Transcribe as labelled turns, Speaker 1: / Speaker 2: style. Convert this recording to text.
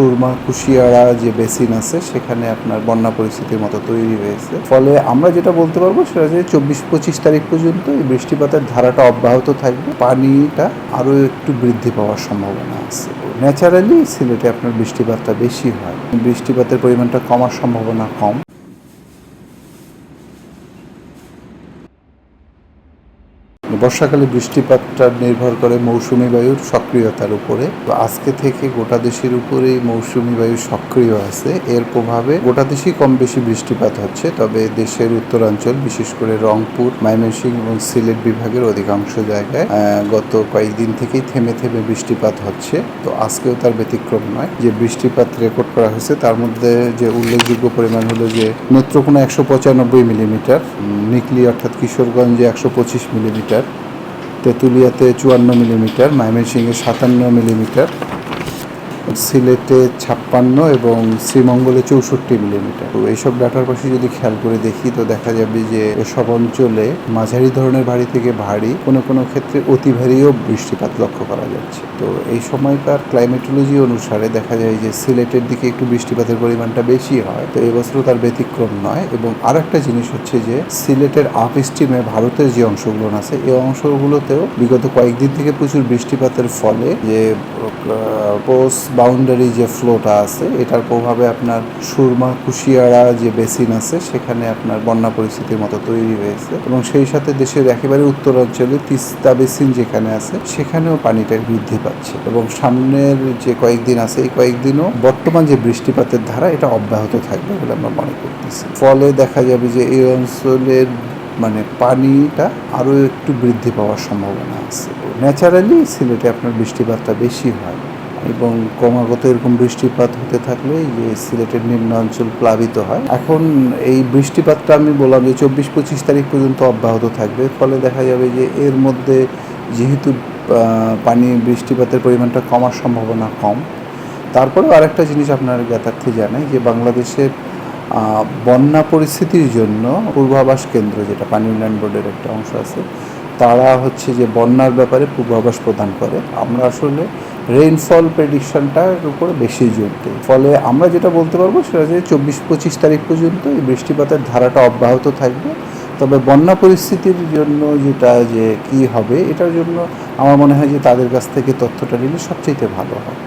Speaker 1: সুরমা কুশিয়ারা যে বেসিন আছে, সেখানে আপনার বন্যা পরিস্থিতির মতো তৈরি হয়েছে। ফলে আমরা যেটা বলতে পারব সেটা যে চব্বিশ পঁচিশ তারিখ পর্যন্ত এই বৃষ্টিপাতের ধারাটা অব্যাহত থাকবে। পানিটা আরও একটু বৃদ্ধি পাওয়ার সম্ভাবনা আছে। ন্যাচারালি সিলেটে আপনার বৃষ্টিপাতটা বেশি হয়। বৃষ্টিপাতের পরিমাণটা কমার সম্ভাবনা কম। বর্ষাকালে বৃষ্টিপাতটা নির্ভর করে মৌসুমি বায়ুর সক্রিয়তার উপরে। তো আজকে থেকে গোটা দেশের উপরেই মৌসুমি বায়ু সক্রিয় আছে। এর প্রভাবে গোটা দেশেই কম বেশি বৃষ্টিপাত হচ্ছে। তবে দেশের উত্তরাঞ্চল, বিশেষ করে রংপুর, ময়মনসিংহ এবং সিলেট বিভাগের অধিকাংশ জায়গায় গত কয়েকদিন থেকেই থেমে থেমে বৃষ্টিপাত হচ্ছে। তো আজকেও তার ব্যতিক্রম নয়। যে বৃষ্টিপাত রেকর্ড করা হয়েছে, তার মধ্যে যে উল্লেখযোগ্য পরিমাণ হলো যে নেত্রকোনা একশো পঁচানব্বই মিলিমিটার নিকলি অর্থাৎ কিশোরগঞ্জে একশো পঁচিশ মিলিমিটার তেঁতুলিয়াতে চুয়ান্ন মিলিমিটার ময়মনসিংহে সাতান্ন মিলিমিটার সিলেটে ছাপ্পান্ন এবং শ্রীমঙ্গলে চৌষট্টি মিলিমিটার। তো এইসব ডাটার পাশে যদি খেয়াল করে দেখি, তো দেখা যাবে যে এসব অঞ্চলে মাঝারি ধরনের ভারী থেকে ভারী কোনো কোনো ক্ষেত্রে অতি ভারীও বৃষ্টিপাত লক্ষ্য করা যাচ্ছে। তো এই সময়কার ক্লাইমেটোলজি অনুসারে দেখা যায় যে সিলেটের দিকে একটু বৃষ্টিপাতের পরিমাণটা বেশি হয়। তো এবছরও তার ব্যতিক্রম নয় এবং আর একটা জিনিস হচ্ছে যে সিলেটের আপ স্ট্রিমে ভারতের যে অংশগুলো আছে, এই অংশগুলোতেও বিগত কয়েকদিন থেকে প্রচুর বৃষ্টিপাতের ফলে যে পোস্ট বাউন্ডারি যে ফ্লোটা আছে, এটার প্রভাবে আপনার সুরমা, কুশিয়ারা যে বেসিন আছে, সেখানে আপনার বন্যা পরিস্থিতির মতো তৈরি হয়েছে। এবং সেই সাথে দেশের একেবারে উত্তরাঞ্চলে তিস্তা বেসিন যেখানে আছে, সেখানেও পানিটা বৃদ্ধি পাচ্ছে। এবং সামনের যে কয়েকদিন আছে, এই কয়েকদিনও বর্তমান যে বৃষ্টিপাতের ধারা, এটা অব্যাহত থাকবে বলে আমরা মনে করতেছি। ফলে দেখা যাবে যে এই অঞ্চলের মানে পানিটা আরও একটু বৃদ্ধি পাওয়ার সম্ভাবনা আছে। ন্যাচারালি সিলেটে আপনার বৃষ্টিপাতটা বেশি হয়। এবং ক্রমাগত এরকম বৃষ্টিপাত হতে থাকলে যে সিলেটের নিম্ন অঞ্চল প্লাবিত হয়। এখন এই বৃষ্টিপাতটা আমি বললাম যে চব্বিশ পঁচিশ তারিখ পর্যন্ত অব্যাহত থাকবে। ফলে দেখা যাবে যে এর মধ্যে যেহেতু পানি বৃষ্টিপাতের পরিমাণটা কমার সম্ভাবনা কম। তারপরেও আরেকটা জিনিস আপনার জ্ঞাতার্থে জানাই যে বাংলাদেশের বন্যা পরিস্থিতির জন্য পূর্বাভাস কেন্দ্র যেটা পানি উন্নয়ন বোর্ডের একটা অংশ আছে তারা হচ্ছে যে বন্যার ব্যাপারে পূর্বাভাস প্রদান করে। আমরা আসলে রেইনফল প্রেডিকশনটার উপরে বেশি জোর দিই। ফলে আমরা যেটা বলতে পারব সেটা যে চব্বিশ পঁচিশ তারিখ পর্যন্ত এই বৃষ্টিপাতের ধারাটা অব্যাহত থাকবে। তবে বন্যা পরিস্থিতির জন্য যেটা যে কি হবে, এটার জন্য আমার মনে হয় যে তাদের কাছ থেকে তথ্যটা নিলে সবচেয়ে ভালো হয়।